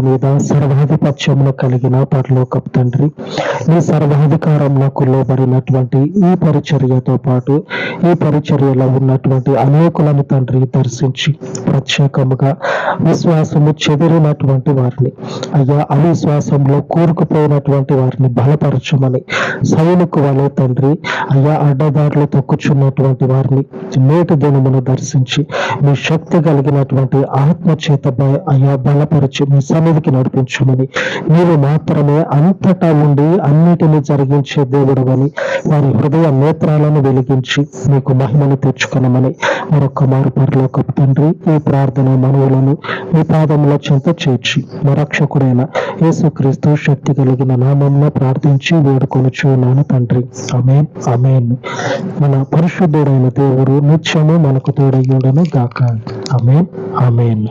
మీద సర్వాధిపత్యమును కలిగిన పరలోకపు తండ్రి నీ సర్వాధికారంలోకి లోబడినటువంటి ఈ పరిచర్యతో పాటు ఈ పరిచర్యలో ఉన్నటువంటి అనేకులను తండ్రి దర్శించి ప్రత్యేకముగా విశ్వాసము చెదిరినటువంటి వారిని అయ్యా అవిశ్వాసంలో కూరుకుపోయినటువంటి వారిని బలపరచమని సైనికు వలె తండ్రి అయ్యా అడ్డదారులు తొక్కుచున్నటువంటి వారిని నేటి దినమును దర్శించి మీ శక్తి కలిగినటువంటి ఆత్మ చేత అయ్యా బలపరిచి మీ సన్నిధికి నడిపించమని. నీవు మాత్రమే అంతటా ఉండి అన్నిటిని జరిగించే దేవుడు అని వారి హృదయ నేత్రాలను వెలిగించి మీకు మహిమను తెచ్చుకునమని మరొక మారు ఒక తండ్రి ఈ ప్రార్థన మనవులను మీ పాదముల చెంత చేర్చి మరక్షకుడైన రక్షకుడైన యేసుక్రీస్తు శక్తి కలిగిన నామంలో ప్రార్థించి వేడుకొనుచున్నాను తండ్రి. అమేన్ అమేన్ మన పరిశుద్ధుడైన దేవుడు నిత్యము మనకు తోడయ్యుడను గాక. అమేన్ అమేన్